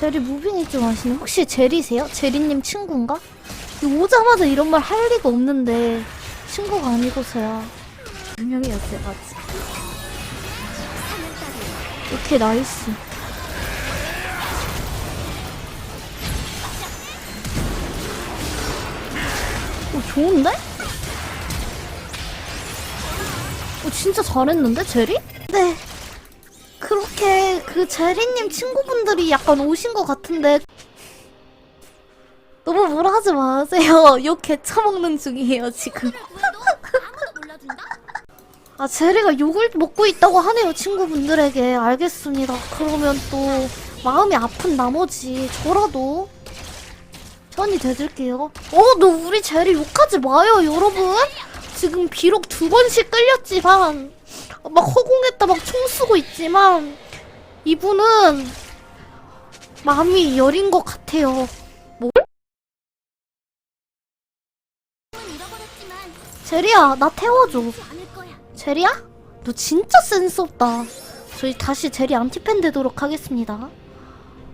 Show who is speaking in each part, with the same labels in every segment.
Speaker 1: 제리 무빙이 좀 하시네. 혹시 제리세요? 제리님 친구인가? 오자마자 이런 말 할 리가 없는데 친구가 아니고서야 분명이었어요, 맞지? 오케이, 나이스. 오, 좋은데? 오, 진짜 잘했는데, 제리? 네. 그 제리님 친구분들이 약간 오신 것 같은데 너무 뭐라 하지 마세요. 욕 개처먹는 중이에요 지금. 아 제리가 욕을 먹고 있다고 하네요 친구분들에게 알겠습니다. 그러면 또 마음이 아픈 나머지 저라도 편히 대들게요. 어, 너 우리 제리 욕하지 마요 여러분. 지금 비록 두 번씩 끌렸지만 막 허공에다 막총 쏘고 있지만 이분은 마음이 여린 것 같아요. 뭐? 제리야, 나 태워줘. 제리야? 너 진짜 센스 없다. 저희 다시 제리 안티팬 되도록 하겠습니다.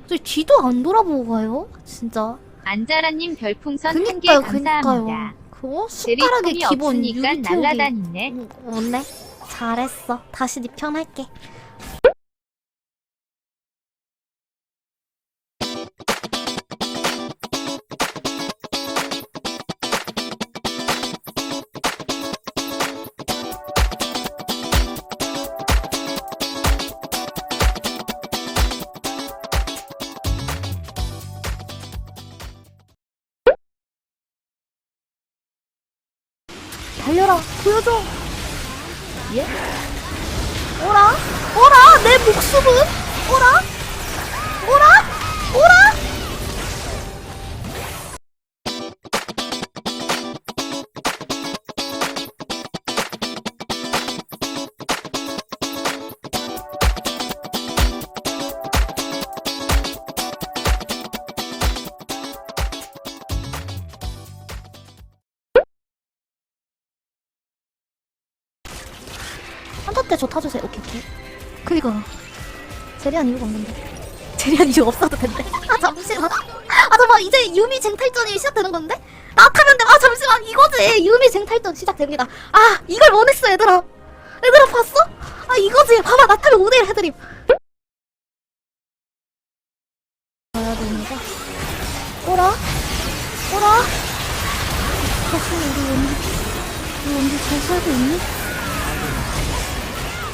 Speaker 1: 저희 뒤도 안 돌아보고 가요? 진짜.
Speaker 2: 안자라님 별풍선 한개
Speaker 1: 그니까요,
Speaker 2: 감사합니다.
Speaker 1: 그니까요. 그거 숟가락의
Speaker 2: 제리통이
Speaker 1: 기본
Speaker 2: 없으니까
Speaker 1: 유리 태우기.
Speaker 2: 날라다니네.
Speaker 1: 응, 원래 잘했어. 다시 네 편 할게. 달려라, 보여줘. 예? 오라? 오라? 내 목숨은? 오라? 오라? 오라? 때 저 타주세요. 오케이, 오케이. 그니까. 제리한 이유가 없는데. 제리한 이유 없어도 된대. 아, 잠시만. 아, 잠깐만. 이제 유미 쟁탈전이 시작되는 건데? 나 타면 돼. 아, 잠시만. 이거지. 유미 쟁탈전 시작됩니다. 아, 이걸 원했어, 얘들아. 얘들아, 봤어? 아, 이거지. 봐봐. 나 타면 5대1 해드림. 가야 됩니다. 오라? 오라? 다시 우리 원디, 우리 원디 잘 살고 있니?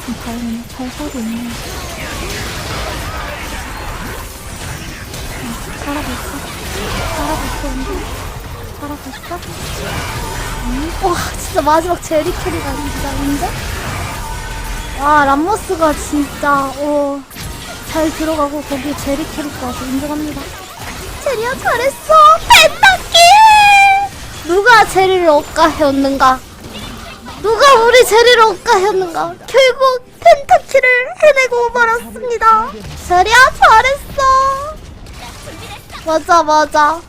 Speaker 1: 음, 다행이네. 잘 살고 있네. 음, 있어, 언니. 잘하고 있어? 음, 와, 진짜 마지막 제리 캐리가 진짜 인데? 와, 람모스가 진짜, 어, 잘 들어가고 거기 제리 캐릭터 아주 인정합니다. 제리야, 잘했어! 펜타키! 누가 제리를 억가해왔는가? 누가 우리 제리를 억가했는가? 결국 펜타키를 해내고 말았습니다. 제리야 잘했어. 맞아 맞아.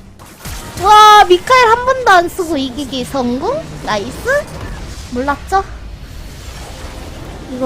Speaker 1: 와 미카엘 한 번도 안 쓰고 이기기 성공? 나이스. 몰랐죠?